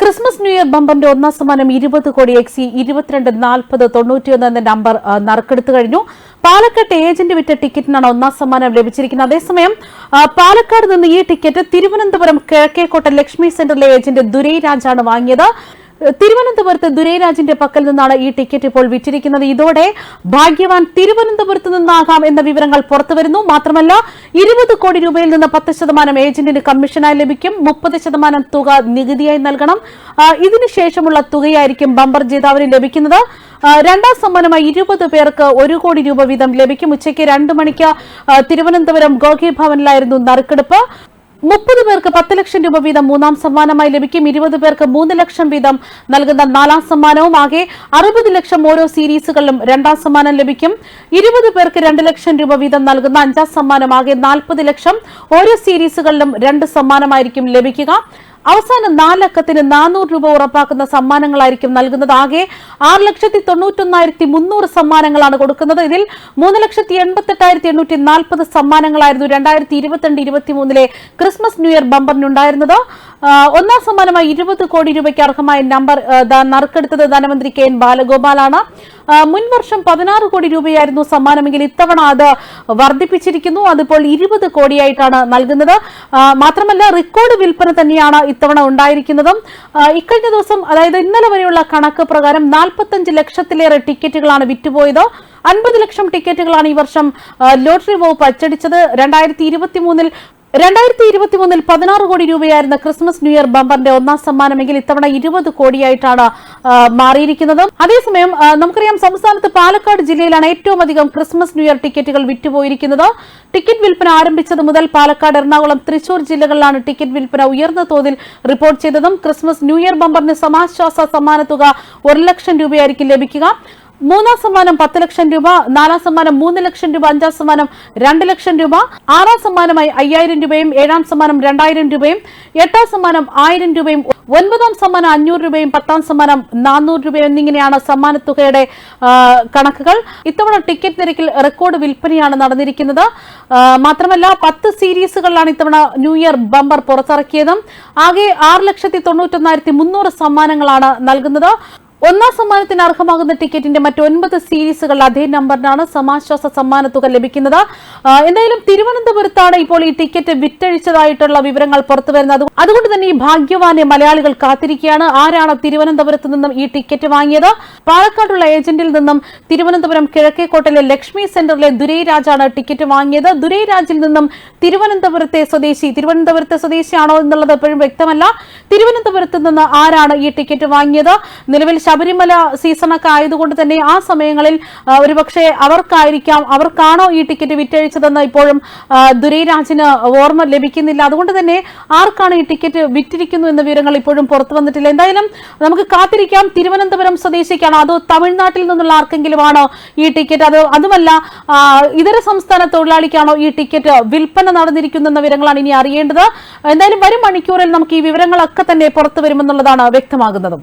Christmas new year ബമ്പറിന്റെ ഒന്നാം സമ്മാനം ഇരുപത് കോടി എക്സി ഇരുപത്തിരണ്ട് നാൽപ്പത് തൊണ്ണൂറ്റിയൊന്ന് എന്ന നമ്പർ നറുക്കെടുത്തു കഴിഞ്ഞു. പാലക്കാട്ട് ഏജന്റ് വിറ്റ ടിക്കറ്റിനാണ് ഒന്നാം സമ്മാനം ലഭിച്ചിരിക്കുന്നത്. അതേസമയം പാലക്കാട് നിന്ന് ഈ ടിക്കറ്റ് തിരുവനന്തപുരം കിഴക്കേക്കോട്ട ലക്ഷ്മി സെന്ററിലെ ഏജന്റ് ദുരൈ രാജാണ് വാങ്ങിയത്. തിരുവനന്തപുരത്ത് ദുരൈരാജിന്റെ പക്കൽ നിന്നാണ് ഈ ടിക്കറ്റ് ഇപ്പോൾ വിറ്റിരിക്കുന്നത്. ഇതോടെ ഭാഗ്യവാൻ തിരുവനന്തപുരത്ത് നിന്നാകാം എന്ന വിവരങ്ങൾ പുറത്തുവരുന്നു. മാത്രമല്ല ഇരുപത് കോടി രൂപയിൽ നിന്ന് പത്ത് ശതമാനം ഏജന്റിന് കമ്മീഷനായി ലഭിക്കും. മുപ്പത് ശതമാനം തുക നികുതിയായി നൽകണം. ഇതിനുശേഷമുള്ള തുകയായിരിക്കും ബമ്പർ ജേതാവിന് ലഭിക്കുന്നത്. രണ്ടാം സമ്മാനമായി ഇരുപത് പേർക്ക് ഒരു കോടി രൂപ വീതം ലഭിക്കും. ഉച്ചയ്ക്ക് രണ്ട് മണിക്ക് തിരുവനന്തപുരം ഗോഗി ഭവനിലായിരുന്നു നറുക്കെടുപ്പ്. മുപ്പത് പേർക്ക് പത്ത് ലക്ഷം രൂപ വീതം മൂന്നാം സമ്മാനമായി ലഭിക്കും. ഇരുപത് പേർക്ക് മൂന്ന് ലക്ഷം വീതം നൽകുന്ന നാലാം സമ്മാനവും. ആകെ അറുപത് ലക്ഷം ഓരോ സീരീസുകളിലും രണ്ടാം സമ്മാനം ലഭിക്കും. ഇരുപത് പേർക്ക് രണ്ട് ലക്ഷം രൂപ വീതം നൽകുന്ന അഞ്ചാം സമ്മാനം. ആകെ നാൽപ്പത് ലക്ഷം ഓരോ സീരീസുകളിലും രണ്ട് സമ്മാനമായിരിക്കും ലഭിക്കുക. അവസാനം നാലക്കത്തിന് നാനൂറ് രൂപ ഉറപ്പാക്കുന്ന സമ്മാനങ്ങളായിരിക്കും നൽകുന്നത്. ആകെ ആറ് ലക്ഷത്തി തൊണ്ണൂറ്റൊന്നായിരത്തി മുന്നൂറ് സമ്മാനങ്ങളാണ് കൊടുക്കുന്നത്. ഇതിൽ മൂന്ന് ലക്ഷത്തി എൺപത്തെട്ടായിരത്തി എണ്ണൂറ്റി നാൽപ്പത് സമ്മാനങ്ങളായിരുന്നു രണ്ടായിരത്തി ഇരുപത്തിരണ്ട് ഇരുപത്തി മൂന്നിലെ ക്രിസ്മസ് ന്യൂ ഇയർ ബമ്പറിനുണ്ടായിരുന്നത്. ഒന്നാം സമ്മാനമായി ഇരുപത് കോടി രൂപയ്ക്ക് അർഹമായ നമ്പർ നറുക്കെടുത്തത് ധനമന്ത്രി കെ എൻ ബാലഗോപാലാണ്. മുൻ വർഷം പതിനാറ് കോടി രൂപയായിരുന്നു സമ്മാനമെങ്കിൽ ഇത്തവണ അത് വർദ്ധിപ്പിച്ചിരിക്കുന്നു. അതിപ്പോൾ ഇരുപത് കോടിയായിട്ടാണ് നൽകുന്നത്. മാത്രമല്ല റെക്കോർഡ് വിൽപ്പന തന്നെയാണ് ഇത്തവണ ഉണ്ടായിരിക്കുന്നതും. ഇക്കഴിഞ്ഞ ദിവസം അതായത് ഇന്നലെ വരെയുള്ള കണക്ക് പ്രകാരം നാൽപ്പത്തഞ്ച് ലക്ഷത്തിലേറെ ടിക്കറ്റുകളാണ് വിറ്റുപോയത്. അൻപത് ലക്ഷം ടിക്കറ്റുകളാണ് ഈ വർഷം ലോട്ടറി വകുപ്പ് അച്ചടിച്ചത്. രണ്ടായിരത്തി ഇരുപത്തി മൂന്നിൽ രണ്ടായിരത്തി ഇരുപത്തി മൂന്നിൽ പതിനാറ് കോടി രൂപയായിരുന്ന ക്രിസ്മസ് ന്യൂ ഇയർ ബമ്പറിന്റെ ഒന്നാം സമ്മാനമെങ്കിൽ ഇത്തവണ ഇരുപത് കോടിയായിട്ടാണ് മാറിയിരിക്കുന്നത്. അതേസമയം നമുക്കറിയാം സംസ്ഥാനത്ത് പാലക്കാട് ജില്ലയിലാണ് ഏറ്റവും അധികം ക്രിസ്മസ് ന്യൂ ഇയർ ടിക്കറ്റുകൾ വിറ്റുപോയിരിക്കുന്നത്. ടിക്കറ്റ് വിൽപ്പന ആരംഭിച്ചത് മുതൽ പാലക്കാട് എറണാകുളം തൃശൂർ ജില്ലകളിലാണ് ടിക്കറ്റ് വിൽപ്പന ഉയർന്ന തോതിൽ റിപ്പോർട്ട് ചെയ്തതും ക്രിസ്മസ് ന്യൂ ഇയർ ബമ്പറിന് സമാശ്വാസ സമ്മാനത്തുക ഒരു ലക്ഷം രൂപയായിരിക്കും ലഭിക്കുക. മൂന്നാം സമ്മാനം പത്ത് ലക്ഷം രൂപ നാലാം സമ്മാനം മൂന്ന് ലക്ഷം രൂപ അഞ്ചാം സമ്മാനം രണ്ട് ലക്ഷം രൂപ ആറാം സമ്മാനമായി അയ്യായിരം രൂപയും ഏഴാം സമ്മാനം രണ്ടായിരം രൂപയും എട്ടാം സമ്മാനം ആയിരം രൂപയും ഒൻപതാം സമ്മാനം അഞ്ഞൂറ് രൂപയും പത്താം സമ്മാനം നാനൂറ് രൂപയും എന്നിങ്ങനെയാണ് സമ്മാനത്തുകയുടെ കണക്കുകൾ. ഇത്തവണ ടിക്കറ്റ് നിരക്കിൽ റെക്കോർഡ് വിൽപ്പനയാണ് നടന്നിരിക്കുന്നത്. മാത്രമല്ല പത്ത് സീരീസുകളിലാണ് ഇത്തവണ ന്യൂ ഇയർ ബമ്പർ പുറത്തിറക്കിയതും. ആകെ ആറ് ലക്ഷത്തി തൊണ്ണൂറ്റൊന്നായിരത്തി മുന്നൂറ് സമ്മാനങ്ങളാണ് നൽകുന്നത്. ഒന്നാം സമ്മാനത്തിന് അർഹമാകുന്ന ടിക്കറ്റിന്റെ മറ്റൊൻപത് സീരീസുകൾ അതേ നമ്പറിനാണ് സമാശ്വാസ സമ്മാനത്തുക ലഭിക്കുന്നത്. എന്തായാലും തിരുവനന്തപുരത്താണ് ഇപ്പോൾ ഈ ടിക്കറ്റ് വിറ്റഴിച്ചതായിട്ടുള്ള വിവരങ്ങൾ പുറത്തുവരുന്നത് അത് അതുകൊണ്ട് തന്നെ ഈ ഭാഗ്യവാനെ മലയാളികൾ കാത്തിരിക്കുകയാണ്. ആരാണ് തിരുവനന്തപുരത്ത് നിന്നും ഈ ടിക്കറ്റ് വാങ്ങിയത്? പാലക്കാടുള്ള ഏജന്റിൽ നിന്നും തിരുവനന്തപുരം കിഴക്കേക്കോട്ടയിലെ ലക്ഷ്മി സെന്ററിലെ ദുരൈ രാജാണ് ടിക്കറ്റ് വാങ്ങിയത്. ദുരൈ രാജിൽ നിന്നും തിരുവനന്തപുരത്തെ സ്വദേശി തിരുവനന്തപുരത്തെ സ്വദേശിയാണോ എന്നുള്ളത് എപ്പോഴും വ്യക്തമല്ല. തിരുവനന്തപുരത്ത് നിന്ന് ആരാണ് ഈ ടിക്കറ്റ് വാങ്ങിയത്? നിലവിൽ ശബരിമല സീസണൊക്കെ ആയതുകൊണ്ട് തന്നെ ആ സമയങ്ങളിൽ ഒരുപക്ഷെ അവർക്കായിരിക്കാം അവർക്കാണോ ഈ ടിക്കറ്റ് വിറ്റഴിച്ചതെന്ന് ഇപ്പോഴും ദുരൈരാജിന് ദുരൈ ഓർമ്മ ലഭിക്കുന്നില്ല. അതുകൊണ്ട് തന്നെ ആർക്കാണ് ഈ ടിക്കറ്റ് വിറ്റിരിക്കുന്നു എന്ന വിവരങ്ങൾ ഇപ്പോഴും പുറത്തു വന്നിട്ടില്ല. എന്തായാലും നമുക്ക് കാത്തിരിക്കാം. തിരുവനന്തപുരം സ്വദേശിക്കാണോ. അതോ തമിഴ്നാട്ടിൽ നിന്നുള്ള ആർക്കെങ്കിലും ആണോ ഈ ടിക്കറ്റ് അതോ അതുമല്ല ഇതര സംസ്ഥാന തൊഴിലാളിക്കാണോ ഈ ടിക്കറ്റ് വിൽപ്പന നടന്നിരിക്കുന്നെന്ന വിവരങ്ങളാണ് ഇനി അറിയേണ്ടത്. എന്തായാലും വരും മണിക്കൂറിൽ നമുക്ക് ഈ വിവരങ്ങളൊക്കെ തന്നെ പുറത്തു വരുമെന്നുള്ളതാണ് വ്യക്തമാകുന്നതും.